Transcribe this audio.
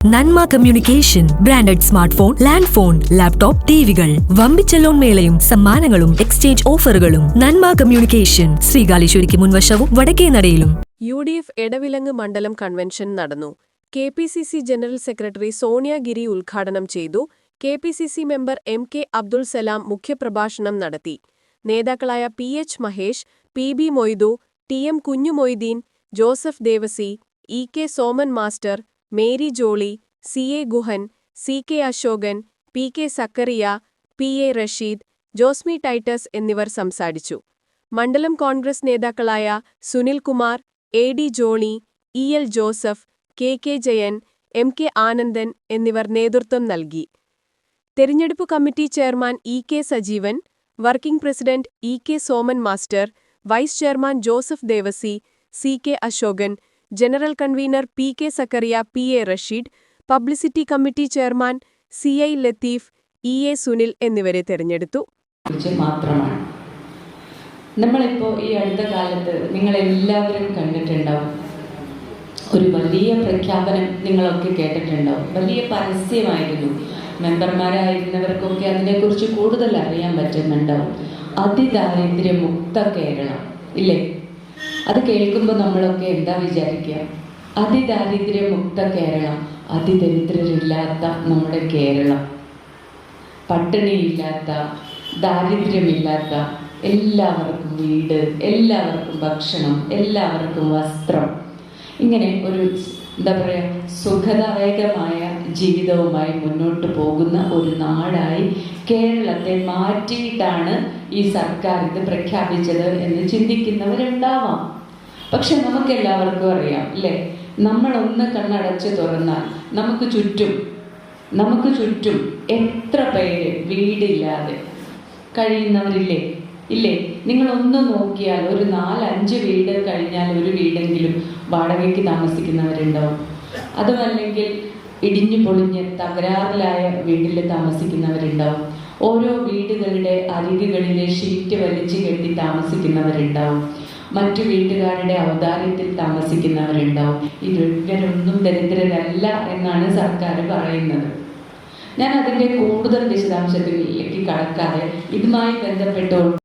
Nanma communication branded smart phone land phone laptop ടിവികൾ. വമ്പിച്ച loan മേളയും സമ്മാനങ്ങളും exchange ഓഫറുകളും. നന്മ കമ്മ്യൂണിക്കേഷൻ ശ്രീകാലേശ്വരിക്ക് മുൻവശവും വടക്കേ നടയിലും. യു ഡി എഫ് എടവിലങ്ങ് മണ്ഡലം കൺവെൻഷൻ നടന്നു. K P C C general secretary Soniyagiri ഉദ്ഘാടനം ചെയ്തു. K P C C member M K Abdul Salam മുഖ്യപ്രഭാഷണം നടത്തി. നേതാക്കളായ P H Mahesh P B Moidu T M Kunjumoideen Joseph Devassy E K Soman master Mary Jolly C A Guhan C K Ashokan P K Zacharia P A Rasheed Josmi Titus എന്നിവർ സംസാരിച്ചു. മണ്ഡലം കോൺഗ്രസ് നേതാക്കളായ Sunilkumar A D Johnny E L Joseph K K Jayan M K Anandan എന്നിവർ നേതൃത്വം നൽകി. തെരഞ്ഞെടുപ്പ് committee chairman E K Sajeevan working president E K Soman master vice chairman Joseph Devassy C K Ashokan general convener P K Zacharia P A Rasheed publicity committee chairman C I Latheef E A Sunil എന്നിവരെ തെരഞ്ഞെടുത്തു. നമ്മളിപ്പോൾ ഈ അടുത്ത കാലത്ത് നിങ്ങളെല്ലാവരും കണ്ടിട്ടുണ്ടാവും. ഒരു വലിയ പ്രഖ്യാപനം നിങ്ങളൊക്കെ കേട്ടിട്ടുണ്ടാവും. വലിയ പരസ്യമായിരുന്നു. മെമ്പർമാരായിരുന്നവർക്കൊക്കെ അതിനെക്കുറിച്ച് കൂടുതൽ അറിയാൻ പറ്റുന്നുണ്ടാവും. അതിദാരിദ്ര്യമുക്ത കേരളം ഇല്ലേ? അത് കേൾക്കുമ്പോൾ നമ്മളൊക്കെ എന്താ വിചാരിക്കുക അതിദാരിദ്ര്യമുക്ത കേരളം അതിദരിദ്രരില്ലാത്ത നമ്മുടെ കേരളം. പട്ടിണിയില്ലാത്ത ദാരിദ്ര്യമില്ലാത്ത എല്ലാവർക്കും വീട് എല്ലാവർക്കും ഭക്ഷണം എല്ലാവർക്കും വസ്ത്രം. ഇങ്ങനെ ഒരു എന്താ പറയുക സുഖദായകമായ ജീവിതവുമായി മുന്നോട്ട് പോകുന്ന ഒരു നാടായി കേരളത്തെ മാറ്റിയിട്ടാണ് ഈ സർക്കാർ ഇത് പ്രഖ്യാപിച്ചത് എന്ന് ചിന്തിക്കുന്നവരുണ്ടാവാം. പക്ഷെ നമുക്ക് എല്ലാവർക്കും അറിയാം അല്ലേ? നമ്മളൊന്ന് കണ്ണടച്ച് തുറന്നാൽ നമുക്ക് ചുറ്റും നമുക്ക് ചുറ്റും എത്ര പേര് വീടില്ലാതെ കഴിയുന്നവരില്ലേ? ഇല്ലേ? നിങ്ങൾ ഒന്ന് നോക്കിയാൽ ഒരു നാലഞ്ച് വീട് കഴിഞ്ഞാൽ ഒരു വീടെങ്കിലും വാടകയ്ക്ക് താമസിക്കുന്നവരുണ്ടാവും. അതുമല്ലെങ്കിൽ ഇടിഞ്ഞു പൊളിഞ്ഞ് തകരാറിലായ വീട്ടിൽ താമസിക്കുന്നവരുണ്ടാവും. ഓരോ വീടുകളുടെ അരികുകളിലെ ഷീറ്റ് വലിച്ചു കെട്ടി താമസിക്കുന്നവരുണ്ടാവും. മറ്റു വീട്ടുകാരുടെ അവതാരത്തിൽ താമസിക്കുന്നവരുണ്ടാവും. ഇവരൊന്നും ദരിദ്രരല്ല എന്നാണ് സർക്കാർ പറയുന്നത്. ഞാൻ അതിന്റെ കൂടുതൽ വിശദാംശത്തിലേക്ക് കടക്കാതെ ഇതുമായി ബന്ധപ്പെട്ടുകൊണ്ട്